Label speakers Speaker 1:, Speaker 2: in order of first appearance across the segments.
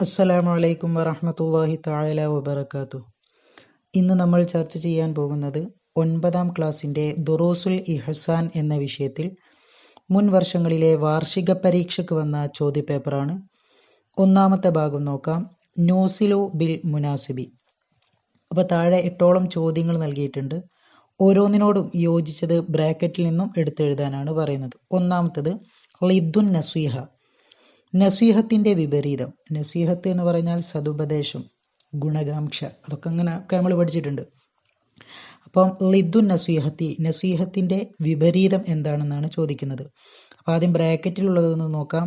Speaker 1: അസ്സലാമു അലൈക്കും വറഹമത്തല്ലാഹി തആല വബർക്കാത്തു ഇന്ന് നമ്മൾ ചർച്ച ചെയ്യാൻ പോകുന്നത് ഒൻപതാം ക്ലാസ്സിന്റെ ദുറൂസുൽ ഇഹസാൻ എന്ന വിഷയത്തിൽ മുൻ വർഷങ്ങളിലെ വാർഷിക പരീക്ഷയ്ക്ക് വന്ന ചോദ്യപേപ്പറാണ്. ഒന്നാമത്തെ ഭാഗം നോക്കാം. ന്യൂസിലു ബിൽ മുനാസിബി. അപ്പോൾ താഴെ എട്ടോളം ചോദ്യങ്ങൾ നൽകിയിട്ടുണ്ട്. ഓരോന്നിനോടും യോജിച്ചത് ബ്രാക്കറ്റിൽ നിന്നും എടുത്തെഴുതാനാണ് പറയുന്നത്. ഒന്നാമത്തത് ലിദ്ദുൻ നസീഹ. നസീഹത്തിന്റെ വിപരീതം. നസീഹത്ത് എന്ന് പറഞ്ഞാൽ സതുപദേശം ഗുണകാംക്ഷ അതൊക്കെ അങ്ങനെ ഒക്കെ നമ്മൾ പഠിച്ചിട്ടുണ്ട്. അപ്പം ലിദ്ദുൻ നസീഹത്തി നസീഹത്തിന്റെ വിപരീതം എന്താണെന്നാണ് ചോദിക്കുന്നത്. അപ്പോൾ ആദ്യം ബ്രാക്കറ്റിലുള്ളതൊന്ന് നോക്കാം.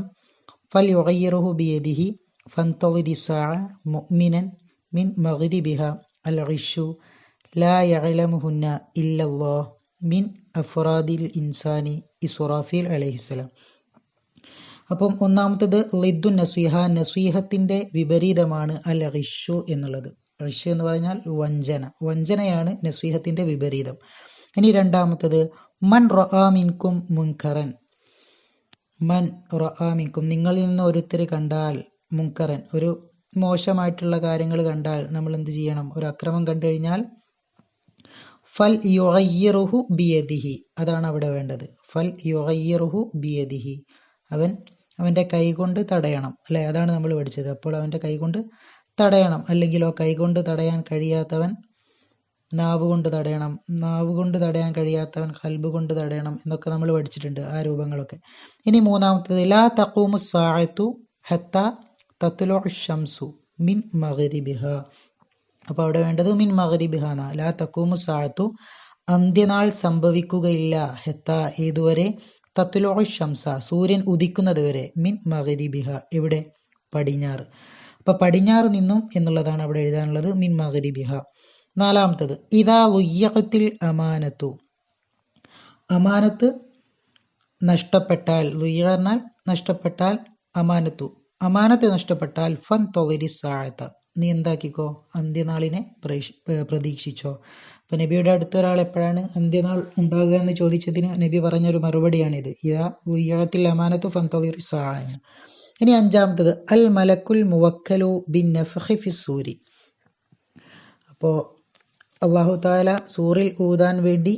Speaker 1: ഫൽ യുഹയ്യറുഹു ബിയദിഹി ഫൻതൊലിരിസാ മുഅ്മിനൻ മിൻ മഗ്രിബിഹ അൽ റിഷു ലാ യഅലമുഹുന്ന ഇല്ലല്ലാഹ് മിൻ അഫ്റാദിൽ ഇൻസാനി ഇസുറാഫീൽ അലൈഹിസ്സലാം. അപ്പം ഒന്നാമത്തത് ലിദ്ദു നസീഹ നസീഹത്തിന്റെ വിപരീതമാണ് അൽ റിഷു എന്നുള്ളത്. റിഷ് എന്ന് പറഞ്ഞാൽ വഞ്ചന. വഞ്ചനയാണ് നസീഹത്തിന്റെ വിപരീതം. ഇനി രണ്ടാമത്തത് മൻ റൊആമിൻകും മുൻകറൻ. മൻ റൊആമിൻകും നിങ്ങളിൽ നിന്ന് ഒരുത്തർ കണ്ടാൽ മുൻകറൻ. ഒരു മോശമായിട്ടുള്ള കാര്യങ്ങൾ കണ്ടാൽ നമ്മൾ എന്ത് ചെയ്യണം? ഒരു അക്രമം കണ്ടു കഴിഞ്ഞാൽ ഫൽ യുഹയ്യറുഹു ബിയദിഹി. അതാണ് അവിടെ വേണ്ടത്. ഫൽ യുഹയ്യറുഹു ബിയദിഹി. അവൻ അവന്റെ കൈകൊണ്ട് തടയണം അല്ലേ? അതാണ് നമ്മൾ പഠിച്ചത്. അപ്പോൾ അവന്റെ കൈകൊണ്ട് തടയണം. അല്ലെങ്കിലോ കൈകൊണ്ട് തടയാൻ കഴിയാത്തവൻ നാവ് കൊണ്ട് തടയണം. നാവ് കൊണ്ട് തടയാൻ കഴിയാത്തവൻ കൽബ് കൊണ്ട് തടയണം എന്നൊക്കെ നമ്മൾ പഠിച്ചിട്ടുണ്ട് ആ രൂപങ്ങളൊക്കെ. ഇനി മൂന്നാമത്തത് ലാ തഖൂമു സായത്തു ഹത്ത തത്തുലോ ഷംസു മിൻ മഗ്രിബിഹ. അപ്പോൾ അവിടെ വേണ്ടത് മിൻ മഗ്രിബിഹ എന്നാ. ലാ തഖൂമു സായത്തു അന്ത്യനാൾ സംഭവിക്കുകയില്ല ഹെത്ത. ഏതുവരെ? തത്തുലോ ഷംസ സൂര്യൻ ഉദിക്കുന്നത് വരെ മിൻ മകരിബിഹ ഇവിടെ പടിഞ്ഞാറ്. അപ്പൊ പടിഞ്ഞാറ് നിന്നും എന്നുള്ളതാണ് അവിടെ എഴുതാനുള്ളത് മിൻ മകരിബിഹ നാലാമത്തത് ഇതാ ലുയ്യത്തിൽ അമാനത്തു. അമാനത്ത് നഷ്ടപ്പെട്ടാൽ ലുയ്യ പറഞ്ഞാൽ നഷ്ടപ്പെട്ടാൽ അമാനത്തു. അമാനത്ത് നഷ്ടപ്പെട്ടാൽ ഫൻ തൊളിരി സാഴത്ത നീ എന്താക്കിക്കോ അന്ത്യനാളിനെ പ്രതീക്ഷിച്ചോ? അപ്പൊ നബിയുടെ അടുത്തൊരാൾ എപ്പോഴാണ് അന്ത്യനാൾ ഉണ്ടാകുക എന്ന് ചോദിച്ചതിന് നബി പറഞ്ഞൊരു മറുപടിയാണിത്. ഇതാ ഉയ്യത്തിൽ അമാനത്തു ഫന്തോറി സാഴന് ഇനി അഞ്ചാമത്തത് അൽ മലക്കുൽ മുവക്കലു ബിൻ സൂരി. അപ്പോൾ അള്ളാഹു താല സൂറിൽ ഊതാൻ വേണ്ടി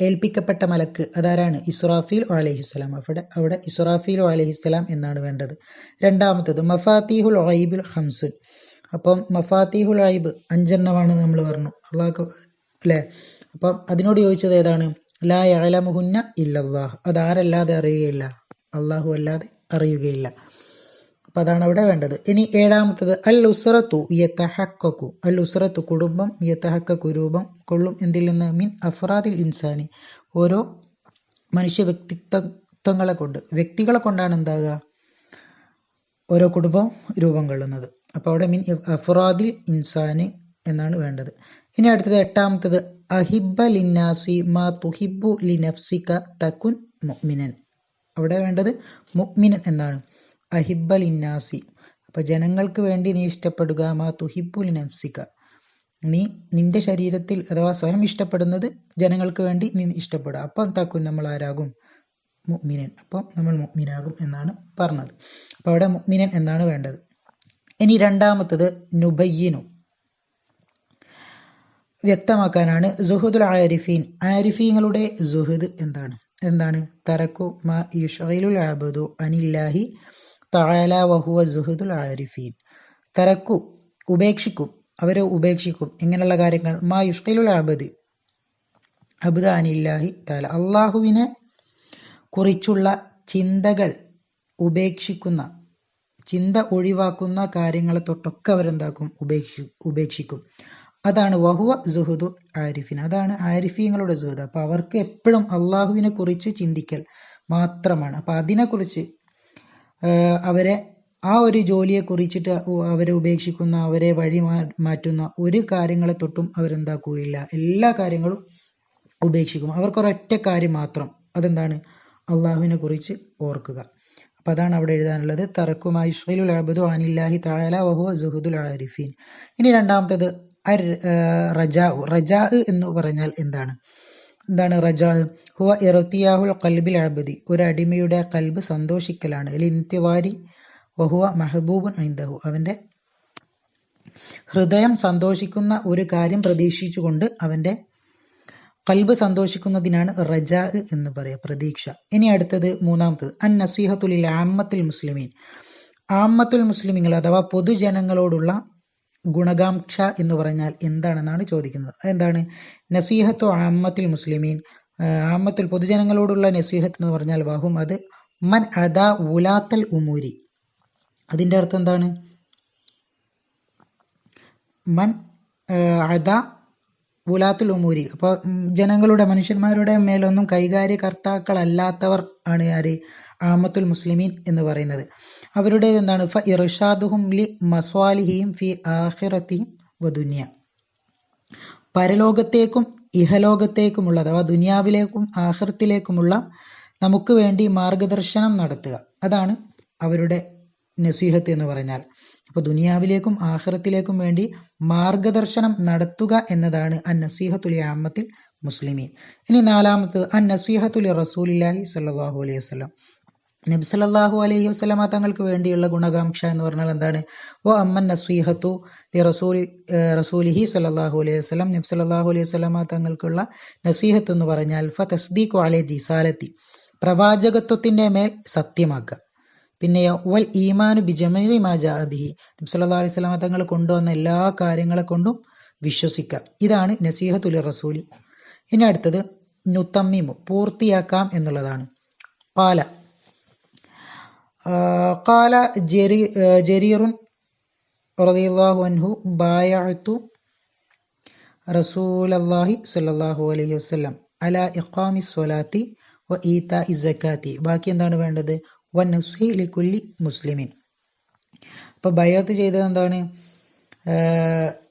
Speaker 1: ഏൽപ്പിക്കപ്പെട്ട മലക്ക് അതാരാണ്? ഇസ്രാഫീൽ അലഹിസ്സലാം അവിടെ അവിടെ ഇസ്രാഫീൽ അലഹിസ്സലാം എന്നാണ് വേണ്ടത്. രണ്ടാമത്തത് മഫാത്തിഹുൽ ഒയ്ബുൽ ഹംസുൻ അപ്പം മഫാത്തിഹുൽ ഐബ് അഞ്ചെണ്ണമാണ് നമ്മൾ പറഞ്ഞു. അള്ളാഹ് അല്ലേ? അപ്പം അതിനോട് ചോദിച്ചത് ഏതാണ്? ലാ യലമുഹുന്ന ഇല്ലല്ലാഹ്. അതാരല്ലാതെ അറിയുകയില്ല. അള്ളാഹു അല്ലാതെ അറിയുകയില്ല. അപ്പം അതാണ് അവിടെ വേണ്ടത്. ഇനി ഏഴാമത്തത് അൽ ഉസറത്തു യത്തഹക്കു അൽ ഉസറത്തു കുടുംബം യത്തഹക്കു രൂപം കൊള്ളും. എന്തിൽ നിന്ന്? മിൻ അഫ്രാദിൽ ഇൻസാനി. ഓരോ മനുഷ്യ വ്യക്തിത്വങ്ങളെ കൊണ്ട്. വ്യക്തികളെ കൊണ്ടാണ് എന്താകുക? ഓരോ കുടുംബം രൂപം കൊള്ളുന്നത്. അപ്പോൾ അവിടെ മിൻ അഫ്രാദിൽ ഇൻസാനി എന്നാണ് വേണ്ടത്. ഇനി അടുത്തത് എട്ടാമത്തത് അഹിബ ലിന്നാസി മാ തുഹിബു ലിനഫ്സിക തകുൻ മുഅ്മിനൻ. അവിടെ വേണ്ടത് മുഅ്മിനൻ എന്നാണ്. അഹിബ ലിന്നാസി അപ്പോൾ ജനങ്ങൾക്ക് വേണ്ടി നീ ഇഷ്ടപ്പെടുക മാ തുഹിബു ലിനഫ്സിക. നീ നിന്റെ ശരീരത്തിൽ അഥവാ സ്വയം ഇഷ്ടപ്പെടുന്നത് ജനങ്ങൾക്ക് വേണ്ടി നീ ഇഷ്ടപ്പെടുക. അപ്പം തക്കുൻ നമ്മൾ ആരാകും? മുഅ്മിനൻ. അപ്പം നമ്മൾ മുഗ്മിനാകും എന്നാണ് പറഞ്ഞത്. അപ്പോൾ അവിടെ മുഅ്മിനൻ എന്നാണ് വേണ്ടത്? ഇനി രണ്ടാമത്തത് നുബയ്യനു. വ്യക്തമാക്കാനാണ് സുഹുദുൽ ആരിഫീൻ. ആരിഫീങ്ങളുടെ സുഹദ് എന്താണ്? എന്താണ്? തറക്കു മാ യുഷയിലുൽ ആബദു അനില്ലാഹി തആല വഹുവ സുഹുദുൽ ആരിഫീൻ. തറക്കു ഉപേക്ഷിക്കും അവരെ ഉപേക്ഷിക്കും. ഇങ്ങനെയുള്ള കാര്യങ്ങൾ. മാ യുഷ്കലുൽ അബദ് അബുദ് അനില്ലാഹി താല അള്ളാഹുവിനെ കുറിച്ചുള്ള ചിന്തകൾ ഉപേക്ഷിക്കുന്ന ചിന്ത ഒഴിവാക്കുന്ന കാര്യങ്ങളെ തൊട്ടൊക്കെ അവരെന്താക്കും? ഉപേക്ഷി ഉപേക്ഷിക്കും. അതാണ് വഹുവ സുഹുദു ആരിഫിൻ. അതാണ് ആരിഫീങ്ങളുടെ സുഹൃത് അപ്പൊ അവർക്ക് എപ്പോഴും അള്ളാഹുവിനെ കുറിച്ച് ചിന്തിക്കൽ മാത്രമാണ്. അപ്പൊ അതിനെക്കുറിച്ച് അവരെ ആ ഒരു ജോലിയെ കുറിച്ചിട്ട് അവരെ ഉപേക്ഷിക്കുന്ന അവരെ വഴി മാറ്റുന്ന ഒരു കാര്യങ്ങളെ തൊട്ടും അവരെന്താക്കുകയില്ല. എല്ലാ കാര്യങ്ങളും ഉപേക്ഷിക്കും. അവർക്കൊരൊറ്റ കാര്യം മാത്രം. അതെന്താണ്? അള്ളാഹുവിനെ കുറിച്ച് ഓർക്കുക. അപ്പം അതാണ് അവിടെ എഴുതാനുള്ളത്. തറക്കുമായി ഷൈലുൽ അബദു അനില്ലാഹി വഹു സുഹുദുൽ ആരിഫീൻ. ഇനി രണ്ടാമത്തേത് അർ റജാ റജാ എന്ന് പറഞ്ഞാൽ എന്താണ്? എന്താണ് റജാഹ് ഹുവ ഇറത്തിയാഹുൽ കൽബിൽ അബദി. ഒരു അടിമയുടെ കൽബ് സന്തോഷിക്കലാണ്. അല്ലെ ഇന്തിവാരി വഹുവ മെഹബൂബുൻ ഐന്ദഹു അവന്റെ ഹൃദയം സന്തോഷിക്കുന്ന ഒരു കാര്യം പ്രതീക്ഷിച്ചുകൊണ്ട് അവന്റെ കൽബ് സന്തോഷിക്കുന്നതിനാണ് റജാ എന്ന് പറയുക പ്രതീക്ഷ. ഇനി അടുത്തത് മൂന്നാമത്തത്. അൻ നസീഹത്തുലിൽ ആമ്മത്തുൽ മുസ്ലിമീൻ. ആമ്മത്തുൽ മുസ്ലിമീങ്ങൾ അഥവാ പൊതുജനങ്ങളോടുള്ള ഗുണകാംക്ഷ എന്ന് പറഞ്ഞാൽ എന്താണെന്നാണ് ചോദിക്കുന്നത്. അതെന്താണ്? നസീഹത്തു ആമത്തിൽ മുസ്ലിമീൻ. ആമത്തിൽ പൊതുജനങ്ങളോടുള്ള നസീഹത്ത് എന്ന് പറഞ്ഞാൽ വാഹും അത് മൻ അദാ ഉലാത്തൽ ഉമൂരി. അതിന്റെ അർത്ഥം എന്താണ്? മൻ അദ ഉലാത്തുൽ ഉമൂരി. അപ്പോൾ ജനങ്ങളുടെ മനുഷ്യന്മാരുടെ മേലൊന്നും കൈകാര്യകർത്താക്കളല്ലാത്തവർ ആണ് ആര്? ആമത്തുൽ മുസ്ലിമീൻ എന്ന് പറയുന്നത്. അവരുടേത് എന്താണ്? ഫ ഇർഷാദുഹും ലി മസ്വാലിഹിയും ഫി ആഹിറത്തിയും വദുന്യ പരലോകത്തേക്കും ഇഹലോകത്തേക്കുമുള്ള അഥവാ ദുനിയാവിലേക്കും ആഹൃത്തിലേക്കുമുള്ള നമുക്ക് വേണ്ടി മാർഗദർശനം നടത്തുക. അതാണ് അവരുടെ നസീഹത്ത് എന്ന് പറഞ്ഞാൽ. അപ്പോൾ ദുനിയാവിലേക്കും ആഹ്റത്തിലേക്കും വേണ്ടി മാർഗദർശനം നടത്തുക എന്നതാണ് അൻ നസീഹത്തുലി ആമത്തിൽ മുസ്ലിമീൻ. ഇനി നാലാമത്തത് അൻ നസീഹത്തുലി റസൂലില്ലാഹി സല്ലാഹു അലൈഹി വസ്ലം നബി സല്ലല്ലാഹു അലൈഹി വസ്ലമ തങ്ങൾക്ക് വേണ്ടിയുള്ള ഗുണകാംക്ഷ എന്ന് പറഞ്ഞാൽ എന്താണ്? ഓ അമ്മൻ നസ്വീഹത്തു ലി റസൂൽ റസൂലിഹി സല്ലല്ലാഹു അലൈഹി വസ്ലം നബി സല്ലല്ലാഹു അലൈഹി വസ്ലമ തങ്ങൾക്കുള്ള നസീഹത്ത് എന്ന് പറഞ്ഞാൽ ഫ തസ്ദീഖു അലൈ ജിസാലത്തി പ്രവാചകത്വത്തിന്റെ മേൽ സത്യമാക്കുക. പിന്നെയോ വൽ ഈമാനു ബിജമി മാജാബിഹി നബി സല്ലല്ലാഹു അലൈഹി വസല്ലമ തങ്ങൾ കൊണ്ടുവന്ന എല്ലാ കാര്യങ്ങളെ കൊണ്ടും വിശ്വസിക്കുക. ഇതാണ് നസീഹത്തുൽ റസൂലി. ഇനി അടുത്തത് നുത്തമ്മിമു പൂർത്തിയാക്കാം എന്നുള്ളതാണ്. കാല جرير رضي الله عنه بايعت رسول الله صلى الله عليه وسلم على إقام الصلاة وإيتاء الزكاة. ബാക്കി എന്താണ് വേണ്ടത്? വൻ لكل ലിക്കുല്ലി അപ്പോൾ ബയ്യത്ത് ചെയ്തത് എന്താണ്?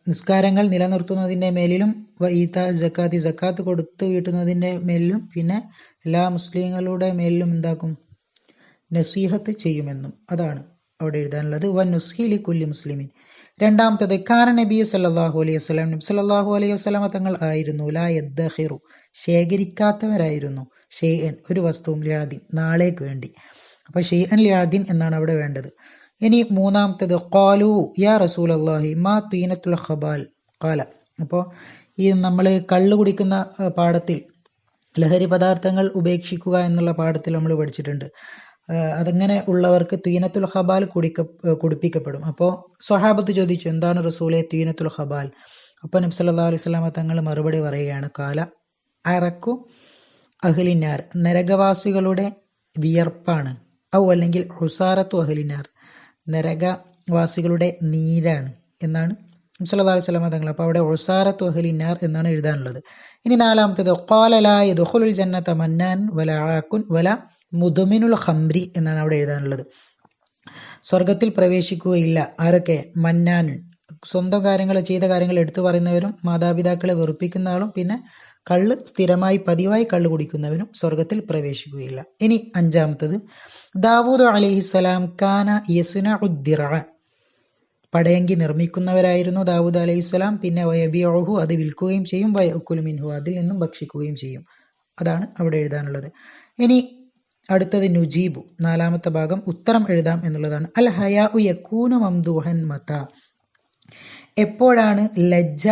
Speaker 1: നിസ്കാരങ്ങൾ നിലനിർത്തുന്നതിന്റെ മേലിലും ഈത്ത ജക്കാത്ത് ജക്കാത്ത് കൊടുത്ത് വീട്ടുന്നതിന്റെ മേലിലും പിന്നെ എല്ലാ മുസ്ലിങ്ങളുടെ മേലിലും എന്താക്കും? നസീഹത്ത് ചെയ്യുമെന്നും അതാണ് അവിടെ എഴുതാനുള്ളത്. വൻ നുസ്ഹി കുല്ലി മുസ്ലിമിൻ. രണ്ടാമത്തത് കാര നബി സല്ലാഹു അലൈഹി വസ്ലാം നബി സല്ലാഹു അലൈഹി വസ്ലാമ തങ്ങൾ ആയിരുന്നു. ലാ യദ്ദഹിറു ശേഖരിക്കാത്തവരായിരുന്നു. ഷെയ്യൻ ഒരു വസ്തുവും ലിയാദിൻ നാളേക്ക് വേണ്ടി. അപ്പോൾ ഷെയ്യൻ ലിയാദിൻ എന്നാണ് അവിടെ വേണ്ടത്. ഇനി മൂന്നാമത്തത് ഖാലു യാ റസൂൽ അള്ളാഹി മാ തീനത്തുൽ ഖബാൽ കാല അപ്പോൾ ഈ നമ്മൾ കള്ള് കുടിക്കുന്ന പാഠത്തിൽ ലഹരി പദാർത്ഥങ്ങൾ ഉപേക്ഷിക്കുക എന്നുള്ള പാഠത്തിൽ നമ്മൾ പഠിച്ചിട്ടുണ്ട്. അതങ്ങനെ ഉള്ളവർക്ക് തീനത്തുൽ ഹബാൽ കുടിക്ക കുടിപ്പിക്കപ്പെടും. അപ്പോൾ സ്വഹാബത്ത് ചോദിച്ചു എന്താണ് റസൂലെ തീനത്തുൽ ഹബാൽ അപ്പോൾ നബ്സ് അലൈഹി സ്വലാമ തങ്ങൾ മറുപടി പറയുകയാണ് കാല അറക്കു അഹ്ലിനാർ നരകവാസികളുടെ വിയർപ്പാണ്. ഔ അല്ലെങ്കിൽ ഹുസാറത്തു അഹ്ലിനാർ നരകവാസികളുടെ നീരാണ്. എന്നാണ് സല്ലല്ലാഹു അലൈഹി തങ്ങൾ അപ്പോൾ അവിടെ ഒസാറത്തു നാർ എന്നാണ് എഴുതാനുള്ളത്. ഇനി നാലാമത്തേത് ഖാലലായ ദുഖുലുൽ ജന്നത മന്നാൻ വല ആക്കുൻ വല മുദമിനുൽ ഖംറി എന്നാണ് അവിടെ എഴുതാനുള്ളത്. സ്വർഗത്തിൽ പ്രവേശിക്കുകയില്ല ആരൊക്കെ? മന്നാൻ. സ്വന്തം കാര്യങ്ങൾ ചെയ്ത കാര്യങ്ങൾ എടുത്തു പറയുന്നവരും മാതാപിതാക്കളെ വെറുപ്പിക്കുന്ന ആളും പിന്നെ കള്ള് സ്ഥിരമായി പതിവായി കള്ള് കുടിക്കുന്നവനും സ്വർഗത്തിൽ പ്രവേശിക്കുകയില്ല. ഇനി അഞ്ചാമത്തത് ദാവൂദ് അലൈഹിസ്സലാം കാന യസുന ഉദ്ദിറ പടയങ്കി നിർമ്മിക്കുന്നവരായിരുന്നു ദാവൂദ് അലൈഹിസ്സലാം പിന്നെ വയബിയോഹു അത് വിൽക്കുകയും ചെയ്യും. വയക്കുലുമിൻഹു അതിൽ നിന്നും ഭക്ഷിക്കുകയും ചെയ്യും. അതാണ് അവിടെ എഴുതാനുള്ളത്. ഇനി അടുത്തത് നുജീബു. നാലാമത്തെ ഭാഗം ഉത്തരം എഴുതാം എന്നുള്ളതാണ്. അൽ ഹയാ ഉ യക്കൂനു മംദൂഹൻ മത. എപ്പോഴാണ് ലജ്ജ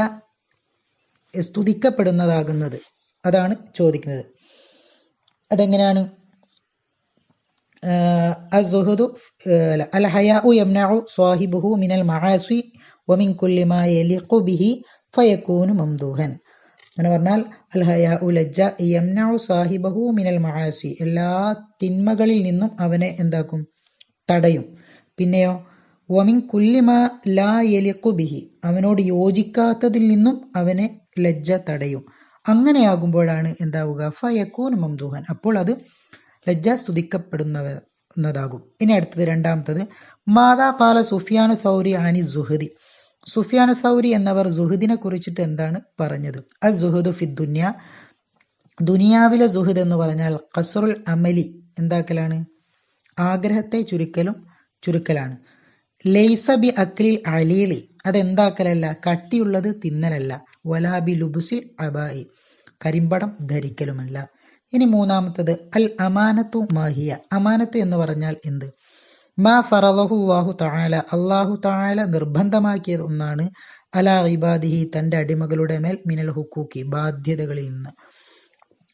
Speaker 1: സ്തുതിക്കപ്പെടുന്നതാകുന്നത്? അതാണ് ചോദിക്കുന്നത്. അതെങ്ങനെയാണ്? അൽ ഹയാഉ മിനൽ കുല്ലിമാ യലിഖു ബിഹി മംദൂഹൻ പറഞ്ഞാൽ അൽ മിനൽ എല്ലാ തിന്മകളിൽ നിന്നും അവനെ എന്താക്കും? തടയും. പിന്നെയോ വമിൻ ലാ യലിഖു ബിഹി. അവനോട് യോജിക്കാത്തതിൽ നിന്നും അവനെ ലജ്ജ തടയും. അങ്ങനെയാകുമ്പോഴാണ് എന്താവുക? ഫയക്കൂൻ മംദൂഹൻ. അപ്പോൾ അത് ലജ്ജ സ്തുതിക്കപ്പെടുന്നതാകും ഇനി അടുത്തത് രണ്ടാമത്തത് മാതാ പാല സുഫിയാനു സൗരി ആനി സുഹദി സുഫിയാനു സൗരി എന്നവർ സുഹദിനെ കുറിച്ചിട്ട് എന്താണ് പറഞ്ഞത്? അ സുഹദു ഫി ദുന്യ. ദുനിയാവിലെ സുഹദ് എന്ന് പറഞ്ഞാൽ കസറുൽ അമലി. എന്താക്കലാണ്? ആഗ്രഹത്തെ ചുരുക്കലും ചുരുക്കലാണ്. ലൈസ ബി അക്ലിൽ അലീലി. അതെന്താക്കലല്ല? കട്ടിയുള്ളത് തിന്നലല്ല. വലാബി ലുബുസിൽ അബായി. കരിമ്പടം ധരിക്കലുമല്ല. ഇനി മൂന്നാമത്തത് അൽ അമാനത്തു മാഹിയ. അമാനത്ത് എന്ന് പറഞ്ഞാൽ എന്ത്? മാ ഫറദഹു അള്ളാഹു താല അള്ളാഹു താല നിർബന്ധമാക്കിയത് ഒന്നാണ് അലാ ഇബാദിഹി തന്റെ അടിമകളുടെ മേൽ മിനൽ ഹുക്കൂക്കി ബാധ്യതകളിൽ നിന്ന്.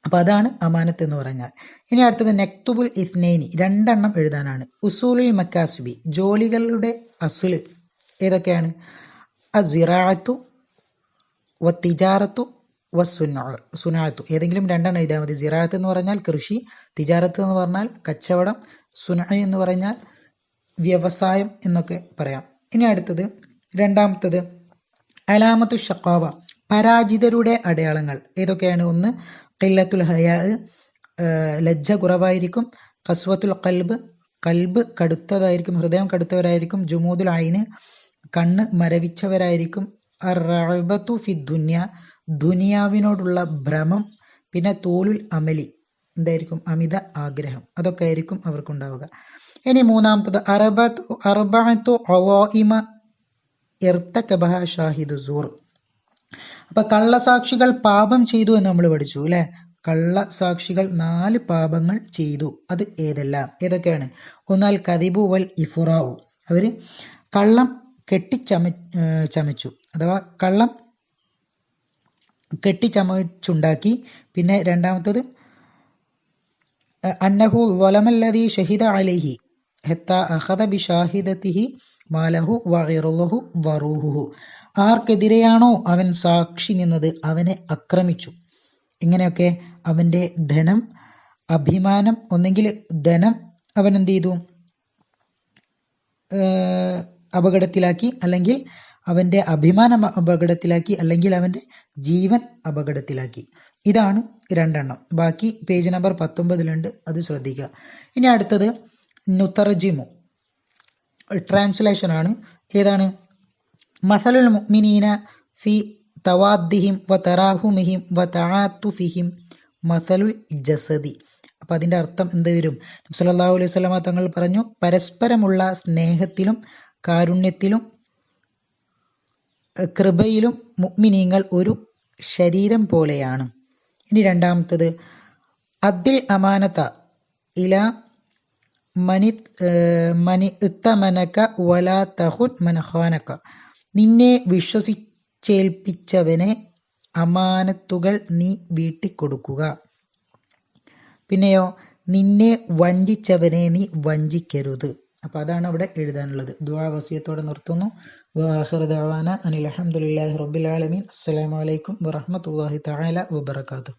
Speaker 1: അപ്പൊ അതാണ് അമാനത്ത് എന്ന് പറഞ്ഞാൽ. ഇനി അടുത്തത് നെക്തുബുൽ ഇസ്നൈനി. രണ്ടെണ്ണം എഴുതാനാണ്. ഉസൂലുൽ മക്കാസുബി ജോലികളുടെ അസുൽ. ഏതൊക്കെയാണ്? അസിറാത്തു വ സുനാത്തു ഏതെങ്കിലും രണ്ടെണ്ണം എഴുതിയാൽ മതി. സിറാത്ത് എന്ന് പറഞ്ഞാൽ കൃഷി തിജാരത്ത് എന്ന് പറഞ്ഞാൽ കച്ചവടം സുന എന്ന് പറഞ്ഞാൽ വ്യവസായം എന്നൊക്കെ പറയാം. ഇനി അടുത്തത് രണ്ടാമത്തത് അലാമത്തു ഷക്കാവ പരാജിതരുടെ അടയാളങ്ങൾ. ഏതൊക്കെയാണ്? ഒന്ന് കില്ലത്തുൽ ഹയാ ലജ്ജ കുറവായിരിക്കും. കസ്വത്തുൽ കൽബ് കൽബ് കടുത്തതായിരിക്കും. ഹൃദയം കടുത്തവരായിരിക്കും. ജുമൂദുൽ ഐന് കണ്ണ് മരവിച്ചവരായിരിക്കും. ഫി ദുന്യ ദുനിയാവിനോടുള്ള ഭ്രമം പിന്നെ തോലുൽ അമലി. എന്തായിരിക്കും? അമിത ആഗ്രഹം. അതൊക്കെ ആയിരിക്കും അവർക്കുണ്ടാവുക. ഇനി മൂന്നാമത്തത് അറബത്തു ഷാഹിദു സൂർ. അപ്പൊ കള്ളസാക്ഷികൾ പാപം ചെയ്തു എന്ന് നമ്മൾ പഠിച്ചു അല്ലെ? കള്ളസാക്ഷികൾ നാല് പാപങ്ങൾ ചെയ്തു. അത് ഏതെല്ലാം? ഏതൊക്കെയാണ്? ഒന്നാൽ കതിബു വൽ ഇഫുറാവു അവർ കള്ളം കെട്ടിച്ചമ ചമച്ചു. അഥവാ കള്ളം കെട്ടിച്ചമച്ചുണ്ടാക്കി. പിന്നെ രണ്ടാമത്തത് അന്നഹു വലമല്ലതി ഷഹിദ അലൈഹി ഹെത്ത അഹദ ബിഷാഹിദത്തിഹി മാലഹു വഹിറുഹു വറൂഹുഹു. ആർക്കെതിരെയാണോ അവൻ സാക്ഷി നിന്നത്? അവനെ അക്രമിച്ചു ഇങ്ങനെയൊക്കെ അവന്റെ ധനം അഭിമാനം ഒന്നെങ്കിൽ ധനം അവൻ എന്ത് ചെയ്തു അപകടത്തിലാക്കി. അല്ലെങ്കിൽ അവന്റെ അഭിമാനം അപകടത്തിലാക്കി അല്ലെങ്കിൽ അവന്റെ ജീവൻ അപകടത്തിലാക്കി. ഇതാണ് രണ്ടെണ്ണം. ബാക്കി പേജ് നമ്പർ പത്തൊമ്പതിലുണ്ട് അത് ശ്രദ്ധിക്കുക. ഇനി അടുത്തത് നുത്തറജിമു. ട്രാൻസ്ലേഷൻ ആണ്. ഏതാണ്? മസലുൽ മുഅ്മിനീന ഫി തവാദ്ദിഹിം വ തറാഹുമിഹിം വ തആത്തുഫിഹിം മസലുൽ ജസദി. അപ്പൊ അതിന്റെ അർത്ഥം എന്ത് വരും? സല്ലല്ലാഹു അലൈഹി വസല്ലമ തങ്ങൾ പറഞ്ഞു പരസ്പരമുള്ള സ്നേഹത്തിലും കാരുണ്യത്തിലും കൃപയിലും മുഅ്മിനീങ്ങൾ ഒരു ശരീരം പോലെയാണ്. ഇനി രണ്ടാമത്തത് അദ്ദിൽ അമാനത ഇല മനി മനി ഇത്തമനക വലാ തഹുൻ മനഹാനക്ക നിന്നെ വിശ്വസിച്ചേൽപ്പിച്ചവനെ അമാനത്തുകൾ നീ വീട്ടിക്കൊടുക്കുക. പിന്നെയോ നിന്നെ വഞ്ചിച്ചവനെ നീ വഞ്ചിക്കരുത്. അപ്പൊ അതാണ് അവിടെ എഴുതാനുള്ളത്. ദുആ വസിയത്തോടെ നിർത്തുന്നു. വാഹിർ ദഅവാന അനിൽ ഹംദുലില്ലാഹി റബ്ബിൽ ആലമീൻ. അസ്സലാമു അലൈക്കും വറഹ്മത്തുള്ളാഹി തആല വബറകാതുഹു.